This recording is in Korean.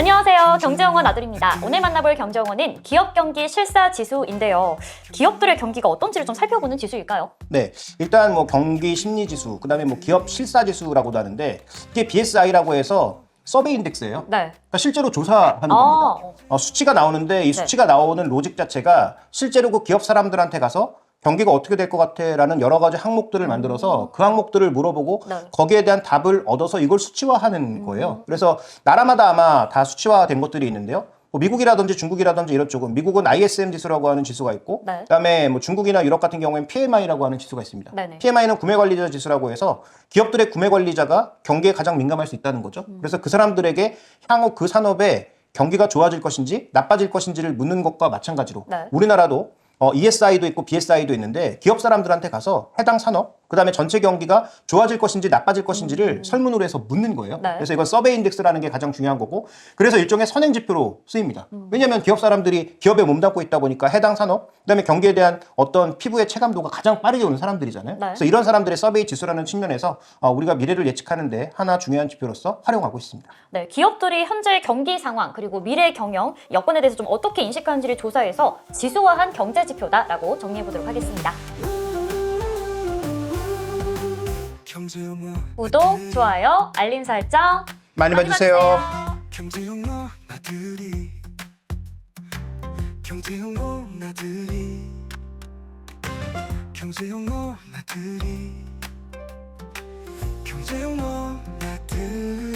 안녕하세요. 경제영원 아들입니다. 오늘 만나볼 경제영원은 기업 경기 실사 지수인데요. 기업들의 경기가 어떤지를 좀 살펴보는 지수일까요? 네, 일단 뭐 경기 심리 지수, 그다음에 뭐 기업 실사 지수라고도 하는데 이게 BSI라고 해서 서베이 인덱스예요. 네. 그러니까 실제로 조사하는 아, 겁니다. 어. 어, 수치가 나오는데 이 수치가 나오는 로직 자체가 실제로 그 기업 사람들한테 가서 경기가 어떻게 될 것 같아 라는 여러 가지 항목들을 만들어서 그 항목들을 물어보고 네. 거기에 대한 답을 얻어서 이걸 수치화하는 거예요. 그래서 나라마다 아마 다 수치화된 것들이 있는데요. 뭐 미국이라든지 중국이라든지 이런 쪽은 미국은 ISM 지수라고 하는 지수가 있고 네. 그다음에 뭐 중국이나 유럽 같은 경우에는 PMI라고 하는 지수가 있습니다. 네네. PMI는 구매 관리자 지수라고 해서 기업들의 구매 관리자가 경기에 가장 민감할 수 있다는 거죠. 음. 그래서 그 사람들에게 향후 그 산업의 경기가 좋아질 것인지 나빠질 것인지를 묻는 것과 마찬가지로 네. 우리나라도 어, ESI도 있고 BSI도 있는데 기업 사람들한테 가서 해당 산업 그다음에 전체 경기가 좋아질 것인지 나빠질 것인지를 설문으로 해서 묻는 거예요. 음. 네. 그래서 이건 서베이 인덱스라는 게 가장 중요한 거고 그래서 일종의 선행 지표로 쓰입니다. 왜냐하면 기업 사람들이 기업에 몸담고 있다 보니까 해당 산업 그다음에 경기에 대한 어떤 피부의 체감도가 가장 빠르게 오는 사람들이잖아요. 네. 그래서 이런 사람들의 서베이 지수라는 측면에서 어, 우리가 미래를 예측하는데 하나 중요한 지표로서 활용하고 있습니다. 네, 기업들이 현재 경기 상황 그리고 미래 경영 여건에 대해서 좀 어떻게 인식하는지를 조사해서 지수화한 경제 지표다라고 정리해 보도록 하겠습니다. 구독, 좋아요, 알림 설정 많이 많이 봐주세요. 봐주세요. 경제영어 나들이 경제영어 나들이 경제영어 나들이 경제영어 나들이